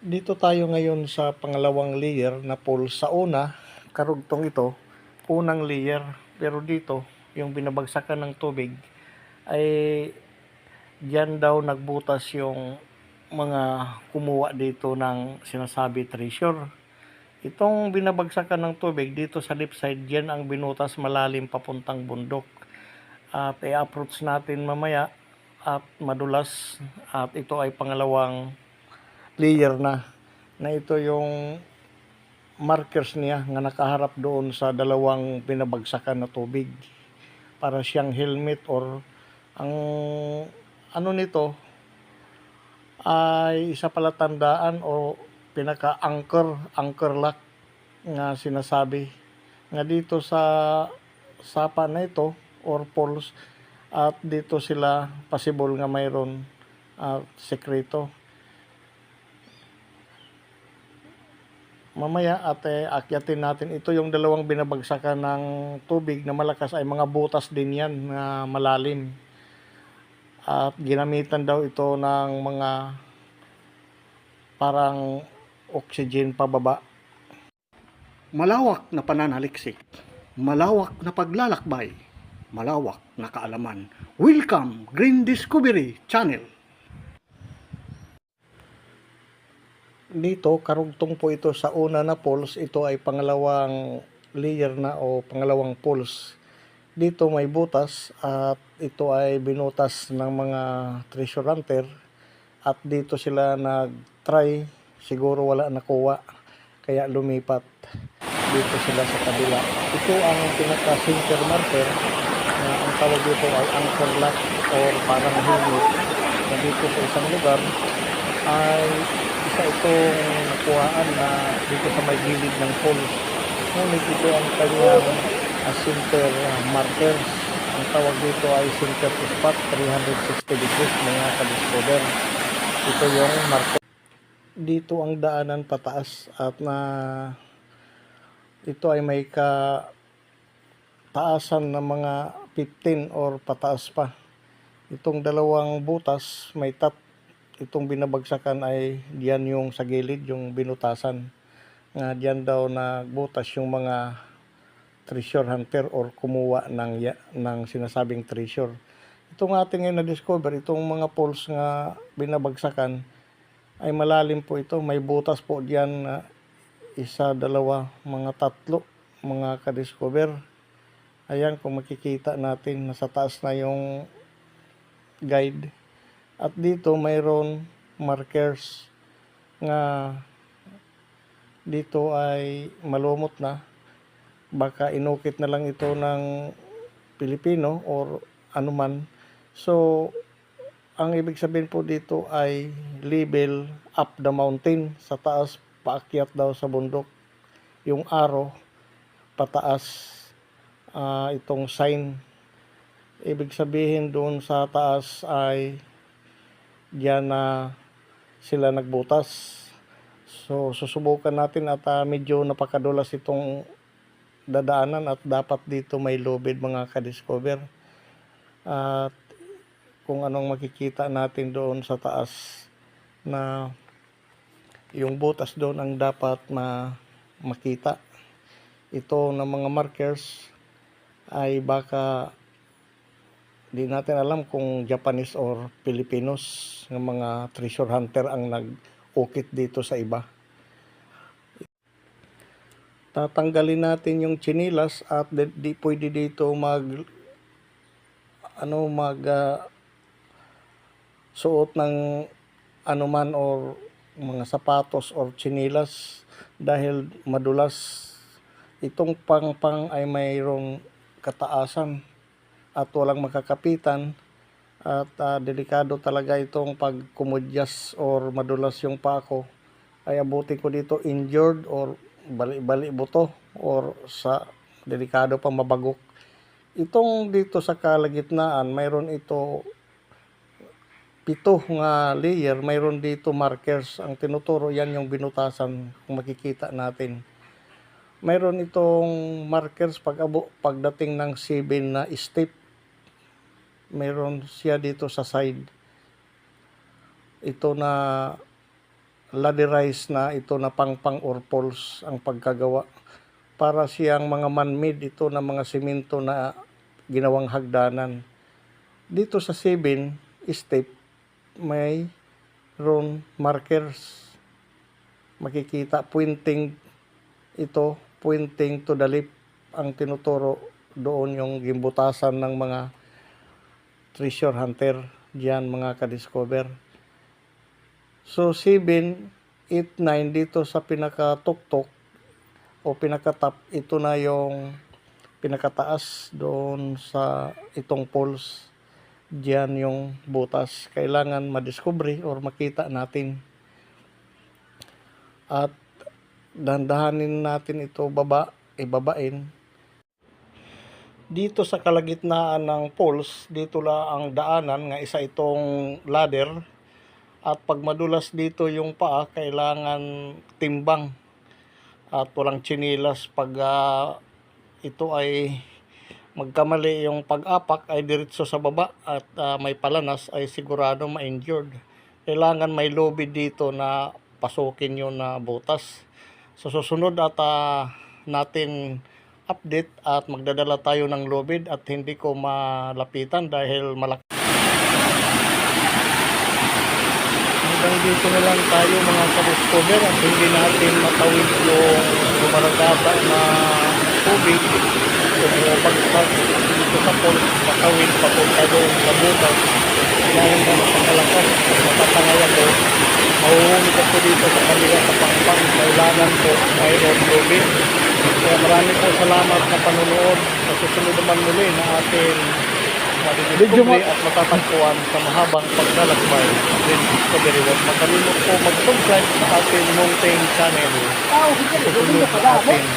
Dito tayo ngayon sa pangalawang layer na pool. Sa una, karugtong ito, unang layer. Pero dito, yung binabagsakan ng tubig, ay diyan daw nagbutas yung mga kumuha dito ng sinasabi treasure. Itong binabagsakan ng tubig dito sa left side, diyan ang binutas malalim papuntang bundok. At i-approach natin mamaya at madulas at ito ay pangalawang layer na na ito yung markers niya nga nakaharap doon sa dalawang binabagsakan na tubig. Para siyang helmet or ang ano nito ay isa pala tandaan o pinaka-anchor anchor lock nga sinasabi. Nga dito sa sapa na ito or poles at dito sila possible nga mayroon at sekreto mamaya at eh, akyatin natin. Ito yung dalawang binabagsakan ng tubig na malakas. Ay mga butas din yan na malalim. At ginamitan daw ito ng mga parang oxygen pababa. Malawak na pananaliksik. Malawak na paglalakbay. Malawak na kaalaman. Welcome Green Discovery Channel dito, karugtong po ito sa una na poles. Ito ay pangalawang layer na o pangalawang poles. Dito may butas at ito ay binutas ng mga treasure hunter. At dito sila nag-try. Siguro wala nakuha. Kaya lumipat dito sila sa kabila. Ito ang pinaka-center marker na ang tawag dito ay anchor lock or parang helmet na dito sa isang lugar ay isa itong nakuhaan na dito sa may gilid ng pool. Ngunit ito ang kanyang uh, center uh, markers. Ang tawag dito ay center spot 360 degrees mga kadiscover. Ito yung marker. Dito ang daanan pataas at na ito ay may ka taasan ng mga 15 or pataas pa. Itong dalawang butas may tat itong binabagsakan ay diyan yung sa gilid, yung binutasan. Nga diyan daw nagbutas yung mga treasure hunter or kumuha ng, ng sinasabing treasure. Itong ating ngayon na-discover, itong mga poles nga binabagsakan, ay malalim po ito. May butas po diyan na isa, dalawa, mga tatlo, mga ka-discover. Ayan, kung makikita natin, nasa taas na yung guide. At dito mayroon markers nga dito ay malumot na. Baka inukit na lang ito ng Pilipino or anuman. So, ang ibig sabihin po dito ay level up the mountain. Sa taas, paakyat daw sa bundok. Yung arrow, pataas ah, itong sign. Ibig sabihin doon sa taas ay diyan na sila nagbutas. So, susubukan natin at ah, medyo napakadulas itong dadaanan at dapat dito may lubid mga ka-discover. At kung anong makikita natin doon sa taas na yung butas doon ang dapat na makita. Ito ng mga markers ay baka Di natin alam kung Japanese or Filipinos ng mga treasure hunter ang nag-ukit dito sa iba. Tatanggalin natin yung chinilas at di, di pwede dito mag ano mag ah, suot ng anuman or mga sapatos or chinilas dahil madulas itong pang-pang ay mayroong kataasan at walang makakapitan at ah, delikado talaga itong pagkumudyas or madulas yung pako ay abuti ko dito injured or bali-bali buto or sa delikado pa mabagok. Itong dito sa kalagitnaan mayroon ito pito nga layer mayroon dito markers ang tinuturo yan yung binutasan kung makikita natin. Mayroon itong markers pag pagdating ng 7 na step mayroon siya dito sa side ito na ladderized na ito na pangpang or poles ang pagkagawa. Para siyang mga man-made ito na mga simento na ginawang hagdanan. Dito sa 7 step may ron markers. Makikita pointing ito, pointing to the left ang tinuturo doon yung gimbutasan ng mga treasure hunter diyan mga ka-discover. So 7, 8, 9 dito sa pinakatuktok o pinakatap ito na yung pinakataas doon sa itong poles. Diyan yung butas. Kailangan madiscovery or makita natin. At dandahanin natin ito baba ibabain dito sa kalagitnaan ng poles dito la ang daanan nga isa itong ladder at pag madulas dito yung paa kailangan timbang at walang chinilas pag ah, ito ay magkamali yung pag-apak ay diretso sa baba at ah, may palanas ay sigurado ma-injured. Kailangan may lobby dito na pasukin yun na butas. So susunod at ah, natin update at magdadala tayo ng lobid at hindi ko malapitan dahil malaki. Hanggang dito na lang tayo mga ka-discover at hindi natin matawid yung lumaragata na tubig. O bagsak dito sa pool matawid papunta doon sa butas dahil na napakalakas at matatangayan doon mahuhuli ko dito sa kanila sa pangpang kailangan ko mayroon tubig kaya marami po salamat na panunood sa susunod naman muli na atin madidiscovery at matatagpuan sa mahabang paglalakbay din Discovery World. Makalimot po mag-subscribe sa ating Mountain Channel. Susunod sa ating